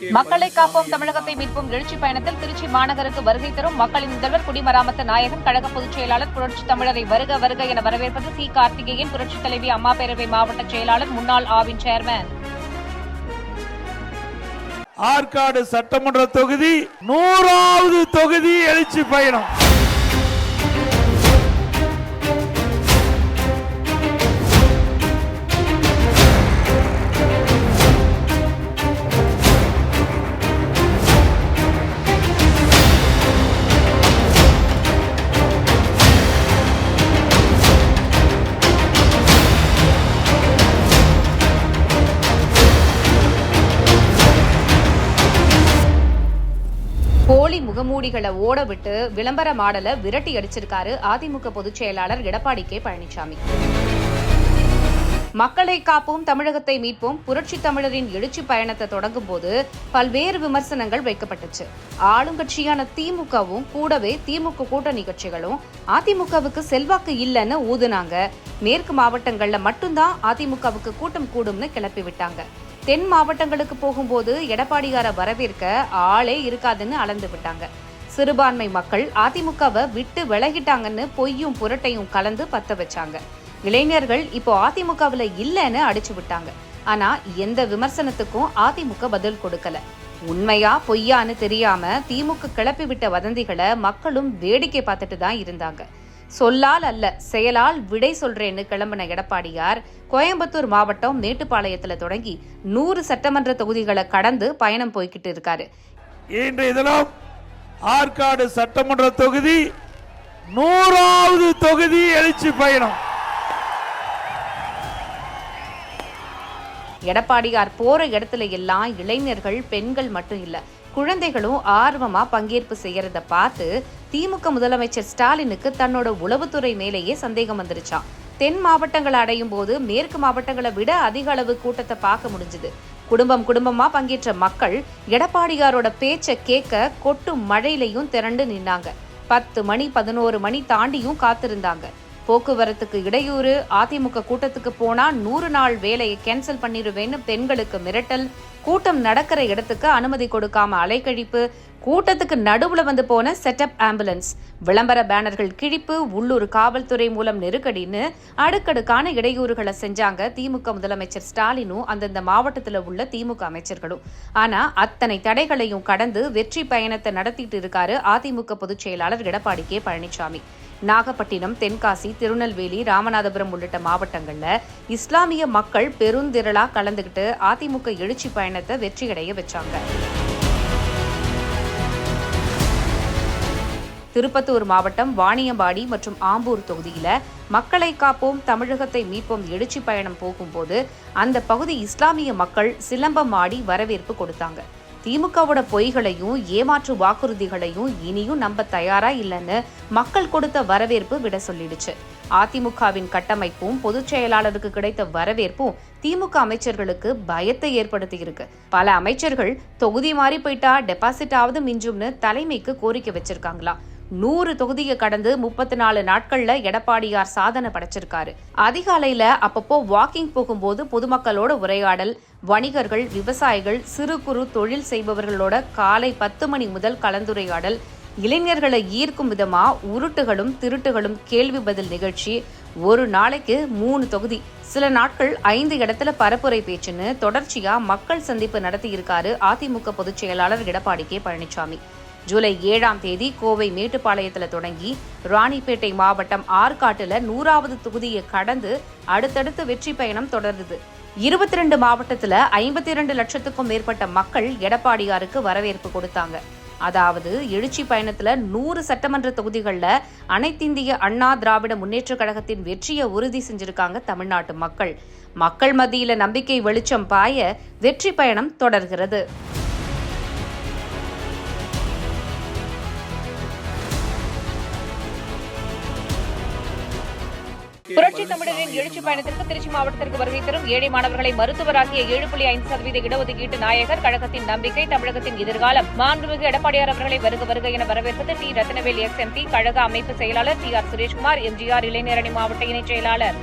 மக்களை காப்போம். தமிழகத்தை மீட்போம். எழுச்சி பயணத்தில் திருச்சி மாநகருக்கு வருகை தரும் மக்களின் முதல்வர் குடிமராமத்து நாயகன் கழக பொதுச் செயலாளர் புரட்சி தமிழரை வருக வருக என வரவேற்பது சி. கார்த்திகேயன் புரட்சி தலைவி அம்மா பேரவை மாவட்ட செயலாளர் முன்னாள் ஆவின் சேர்மன். ஆற்காடு சட்டமன்ற தொகுதி நூறாவது தொகுதி எழுச்சி பயணம். போலி முகமூடிகளை ஓட விட்டு விளம்பர மாடலை விரட்டி அடிச்சிருக்காரு அதிமுக பொதுச் செயலாளர் எடப்பாடி கே பழனிசாமி. மக்களை காப்போம் தமிழகத்தை மீட்போம் புரட்சி தமிழரின் எழுச்சி பயணத்தை தொடங்கும் போது பல்வேறு விமர்சனங்கள் வைக்கப்பட்டுச்சு. ஆளுங்கட்சியான திமுகவும் கூடவே திமுக கூட்டணி கட்சிகளும் அதிமுகவுக்கு செல்வாக்கு இல்லைன்னு ஊதுனாங்க. மேற்கு மாவட்டங்கள்ல மட்டும்தான் அதிமுகவுக்கு கூட்டம் கூடும்னு கிளப்பி விட்டாங்க. தென் மாவட்டங்களுக்கு போகும்போது எடப்பாடியாரை வரவேற்க ஆளே இருக்காதுன்னு அளந்து விட்டாங்க. சிறுபான்மை மக்கள் அதிமுகவை விட்டு விலகிட்டாங்கன்னு பொய்யும் புரட்டையும் கலந்து பத்த வச்சாங்க. இளைஞர்கள் இப்போ அதிமுகவில் இல்லைன்னு அடிச்சு விட்டாங்க. ஆனா எந்த விமர்சனத்துக்கும் அதிமுக பதில் கொடுக்கல. உண்மையா பொய்யான்னு தெரியாம திமுக கிளப்பி விட்ட வதந்திகளை மக்களும் வேடிக்கை பார்த்துட்டு தான் இருந்தாங்க. சொல்லால் அல்ல செயலால் விடை சொல்றேன்னு கிளம்பின எடப்பாடியார் கோயம்புத்தூர் மாவட்டம் மேட்டுப்பாளையத்துல தொடங்கி நூறு சட்டமன்ற தொகுதிகளை கடந்து பயணம் போய்கிட்டு இருக்காரு. இன்றைய தினம் ஆற்காடு சட்டமன்ற தொகுதி நூறாவது தொகுதி எழுச்சி பயணம். எடப்பாடியார் போற இடத்துல எல்லாம் இளைஞர்கள் பெண்கள் மட்டும் இல்ல குழந்தைகளும் ஆர்வமா பங்கேற்பு செய்யறத பார்த்து திமுக முதலமைச்சர் ஸ்டாலினுக்கு தன்னோட உளவுத்துறை மேலேயே சந்தேகம் வந்துருச்சான் தென் மாவட்டங்களை அடையும் போது மேற்கு மாவட்டங்களை விட அதிக அளவு கூட்டத்தை பார்க்க முடிஞ்சுது. குடும்பம் குடும்பமா பங்கேற்ற மக்கள் எடப்பாடியாரோட பேச்ச கேட்க கொட்டும் மழையிலையும் திரண்டு நின்னாங்க. பத்து மணி பதினோரு மணி தாண்டியும் காத்திருந்தாங்க. போக்குவரத்துக்கு இடையூறு. அதிமுக கூட்டத்துக்கு போனா நூறு நாள் வேலையை கேன்சல் பண்ணிடுவேன்னு பெண்களுக்கு மிரட்டல். கூட்டம் நடக்கிற இடத்துக்கு அனுமதி கொடுக்காம அலைக்கழிப்பு. கூட்டத்துக்கு நடுவுல வந்து போன செட்டப் ஆம்புலன்ஸ் விளம்பர பேனர்கள் கிழிப்பு உள்ளூர் காவல்துறை மூலம் நெருக்கடின்னு அடுக்கடுக்கான இடையூறுகளை செஞ்சாங்க திமுக முதலமைச்சர் ஸ்டாலினும் அந்தந்த மாவட்டத்தில் உள்ள திமுக அமைச்சர்களும். ஆனா அத்தனை தடைகளையும் கடந்து வெற்றி பயணத்தை நடத்திட்டு இருக்காரு அதிமுக பொதுச் செயலாளர் எடப்பாடி கே பழனிசாமி நாகப்பட்டினம் தென்காசி திருநெல்வேலி ராமநாதபுரம் உள்ளிட்ட மாவட்டங்கள்ல இஸ்லாமிய மக்கள் பெருந்திரளா கலந்துகிட்டு அதிமுக எழுச்சி பயணத்தை வெற்றியடைய வச்சாங்க. திருப்பத்தூர் மாவட்டம் வாணியம்பாடி மற்றும் ஆம்பூர் தொகுதியில் மக்களை காப்போம் தமிழகத்தை மீட்போம் எழுச்சி பயணம் போகும்போது அந்த பகுதி இஸ்லாமிய மக்கள் சிலம்பம் ஆடி வரவேற்பு கொடுத்தாங்க. திமுகவோட பொய்களையும் ஏமாற்று வாக்குறுதிகளையும் இனியும் நம்ப தயாரா இல்லைன்னு மக்கள் கொடுத்த வரவேற்பு விட சொல்லிடுச்சு. அதிமுகவின் கட்டமைப்பும் பொதுச் செயலாளருக்கு கிடைத்த வரவேற்பும் திமுக அமைச்சர்களுக்கு பயத்தை ஏற்படுத்தி இருக்கு. பல அமைச்சர்கள் தொகுதி மாறி போயிட்டா டெபாசிட் ஆவது மிஞ்சும்னு தலைமைக்கு கோரிக்கை வச்சிருக்காங்களா? நூறு தொகுதியை கடந்து முப்பத்தி நாலு நாட்கள்ல எடப்பாடியார் சாதனை படைச்சிருக்காரு. அதிகாலையில அப்பப்போ வாக்கிங் போகும்போது பொதுமக்களோட உரையாடல் வணிகர்கள் விவசாயிகள் சிறு குறு தொழில் செய்பவர்களோட காலை பத்து மணி முதல் கலந்துரையாடல் இளைஞர்களை ஈர்க்கும் விதமா உருட்டுகளும் திருட்டுகளும் கேள்வி பதில் நிகழ்ச்சி ஒரு நாளைக்கு மூணு தொகுதி. சில நாட்கள் ஐந்து இடத்துல பரப்புரை பேச்சுன்னு தொடர்ச்சியா மக்கள் சந்திப்பு நடத்தியிருக்காரு அதிமுக பொதுச் செயலாளர் எடப்பாடி கே பழனிசாமி ஜூலை ஏழாம் தேதி கோவை மேட்டுப்பாளையத்தில் தொடங்கி ராணிப்பேட்டை மாவட்டம் ஆற்காட்டில் நூறாவது தொகுதியை கடந்து அடுத்தடுத்து வெற்றி பயணம் தொடருது. இருபத்தி ரெண்டு மாவட்டத்தில் ஐம்பத்தி இரண்டு லட்சத்துக்கும் மேற்பட்ட மக்கள் எடப்பாடியாருக்கு வரவேற்பு கொடுத்தாங்க. அதாவது எழுச்சி பயணத்துல நூறு சட்டமன்ற தொகுதிகளில் அனைத்திந்திய அண்ணா திராவிட முன்னேற்ற கழகத்தின் வெற்றியை உறுதி செஞ்சிருக்காங்க தமிழ்நாட்டு மக்கள். மக்கள் மத்தியில நம்பிக்கை வெளிச்சம் பாய வெற்றி பயணம் தொடர்கிறது. புரட்சி தமிழரின் எழுச்சி பயணத்திற்கு திருச்சி மாவட்டத்திற்கு வருகை தரும் ஏழை மாணவர்களை மருத்துவராகிய ஏழு புள்ளி ஐந்து சதவீத இடஒதுக்கீட்டு நாயகர் கழகத்தின் நம்பிக்கை தமிழகத்தின் எதிர்காலம். மாண்புமிகு எடப்பாடியார் அவர்களை வருக வருக என வரவேற்பது டி. ரத்னவேல் எக்ஸ் எம்பி கழக அமைப்பு செயலாளர் டி. ஆர். சுரேஷ்குமார் எம்ஜிஆர் இளைஞரணி மாவட்ட இணைச் செயலாளர்.